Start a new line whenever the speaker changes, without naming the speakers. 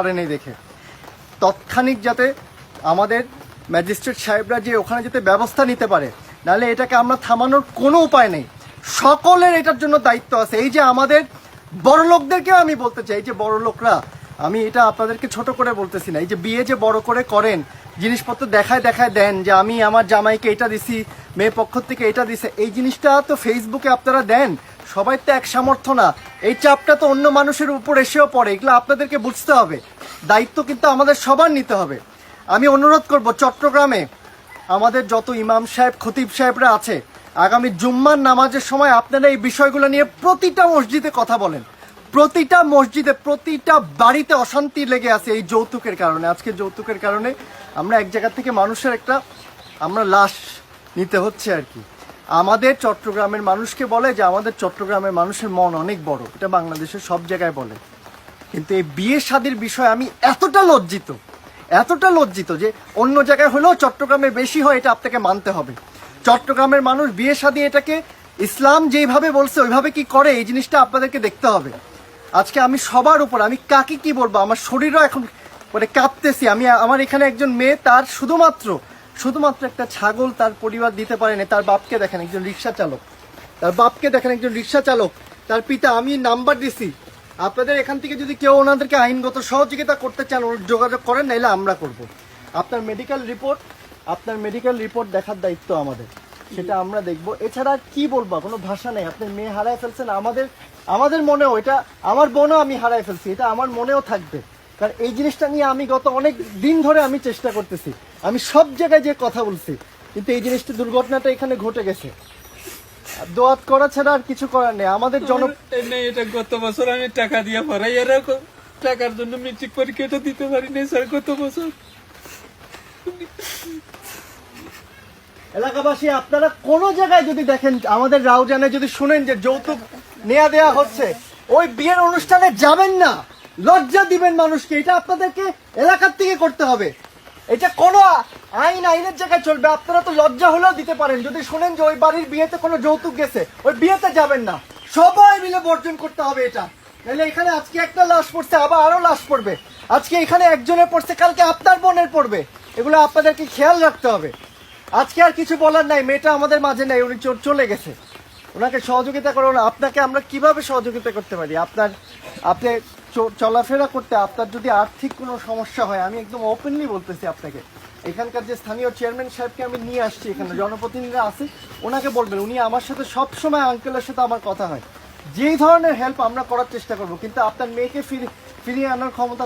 পারেনি দেখে। তৎক্ষণিক যাতে আমাদের ম্যাজিস্ট্রেট সাহেবরা যে ওখানে যাতে ব্যবস্থা নিতে পারে, নাহলে এটাকে আমরা থামানোর কোনো উপায় নেই। সকলের এটার জন্য দায়িত্ব আছে। এই যে আমাদের বড় লোকদেরকেও আমি বলতে চাই যে বড় লোকরা, আমি এটা আপনাদেরকে ছোট করে বলতেছি না। এই যে বিয়ে যে বড় করে করেন, জিনিসপত্র দেখায় দেখায় দেন যে আমি আমার জামাইকে এটা দিছি মেয়ে পক্ষ থেকে এটা দিছে, এই জিনিসটা তো ফেসবুকে আপনারা দেন। সবাই তো এক সামর্থ্য না। এই চাপটা তো অন্য মানুষের উপর এসেও পড়ে, এগুলো আপনাদেরকে বুঝতে হবে। দায়িত্ব কিন্তু আমাদের সবার নিতে হবে। আমি অনুরোধ করব, চট্টগ্রামে আমাদের যত ইমাম সাহেব, খতিব সাহেবরা আছে, আগামী জুম্মার নামাজের সময় আপনারা এই বিষয়গুলো নিয়ে প্রতিটা মসজিদে কথা বলেন। প্রতিটা মসজিদে, প্রতিটা বাড়িতে অশান্তি লেগে আছে এই যৌতুকের কারণে। আজকে যৌতুকের কারণে আমরা এক জায়গা থেকে মানুষের একটা আমরা লাশ নিতে হচ্ছে আর কি। আমাদের চট্টগ্রামের মানুষকে বলে যে আমাদের চট্টগ্রামের মানুষের মন অনেক বড়। এটা বাংলাদেশের সব জায়গায় বলে। কিন্তু এই বিয়ে শাদির বিষয়ে আমি এতটা লজ্জিত এতটা লজ্জিত যে অন্য জায়গায় হলেও চট্টগ্রামে বেশি হয়, এটা আপনাকে মানতে হবে। চট্টগ্রামের মানুষ বিয়ে শাদী এটাকে ইসলাম যেভাবে বলছে, ওইভাবে কি করে, এই জিনিসটা আপনাদেরকে দেখতে হবে। আজকে আমি সবার উপর, আমি কাকে কি বলব, আমার শরীরও এখন মানে কাঁপতেছি। আমি, আমার এখানে একজন মেয়ে, তার শুধুমাত্র শুধুমাত্র একটা ছাগল তার পরিবার দিতে পারেনি, তার বাপকে দেখেন, একজন রিক্সা চালক। তার বাপকে দেখেন, একজন রিক্সা চালক। তার পিতা, আমি নাম্বার দিছি। আপনাদের এখান থেকে যদি কেউ ওনাদেরকে আইনগত সহযোগিতা করতে চান যোগাযোগ করেন, নাইলে আমরা করব। আপনার মেডিকেল রিপোর্ট আপনার মেডিকেল রিপোর্ট দেখার দায়িত্ব আমাদের। সেটা আমরা দেখব। এছাড়া কি বলব, কোনো ভাষা নেই। আপনি মেয়ে হারায় ফেলছেন, আমাদের আমাদের মনেও এটা, আমার বোনও আমি হারায় ফেলছি, এটা আমার মনেও থাকবে। কারণ এই জিনিসটা নিয়ে আমি গত অনেক দিন ধরে আমি চেষ্টা করতেছি। আমি সব জায়গায় যে কথা বলছি কিন্তু এই জিনিসটা দুর্ঘটনাটা এখানে ঘটে গেছে। আর দোয়াত করা ছাড়া আর কিছু করার নেই। আমাদের জন
এটা গত বছর আমি টাকা দিয়ে পড়াই এরকম টাকার জন্য মেট্রিক পরীক্ষাটা দিতে পারি নাই স্যার গত বছর।
এলাকাবাসী আপনারা কোনো জায়গায় যদি দেখেন আমাদের রাউজানে যদি শুনেন যে যৌতুক নেওয়া দেওয়া হচ্ছে ওই বিয়ের অনুষ্ঠানে যাবেন না। লজ্জা দিবেন মানুষকে, এটা আপনাদেরকে এলাকার থেকে করতে হবে। এটা কোনো আইন, আইনের জায়গায় চলবে। আপনারা তো লজ্জা হলেও দিতে পারেন। যদি শুনেন যে ওই বাড়ির বিয়েতে কোনো যৌতুক গেছে, ওই বিয়েতে যাবেন না। সবাই মিলে বর্জন করতে হবে এটা। নাহলে এখানে আজকে একটা লাশ পড়ছে, আবার আরও লাশ পড়বে। আজকে এখানে একজনের পড়ছে, কালকে আপনার বোনের পড়বে। এগুলো আপনাদেরকে খেয়াল রাখতে হবে। আজকে আর কিছু বলার নাই, মেয়েটা আমাদের মাঝে নাই, উনি চলে গেছে। ওনাকে সহযোগিতা করুন। আপনাকে আমরা কীভাবে সহযোগিতা করতে পারি? আপনার, আপনি চলাফেরা করতে আপনার যদি আর্থিক কোনো সমস্যা হয়, আমি একদম ওপেনলি বলতেছি আপনাকে। এখানকার যে স্থানীয় চেয়ারম্যান সাহেবকে আমি নিয়ে আসছি এখানে, জনপ্রতিনিধিরা আছে, ওনাকে বলবেন, উনি আমার সাথে সবসময় আঙ্কেলের সাথে আমার কথা হয়। যেই ধরনের হেল্প আমরা করার চেষ্টা করব, কিন্তু আপনার মেয়েকে ফিরে ফিরিয়ে আনার ক্ষমতা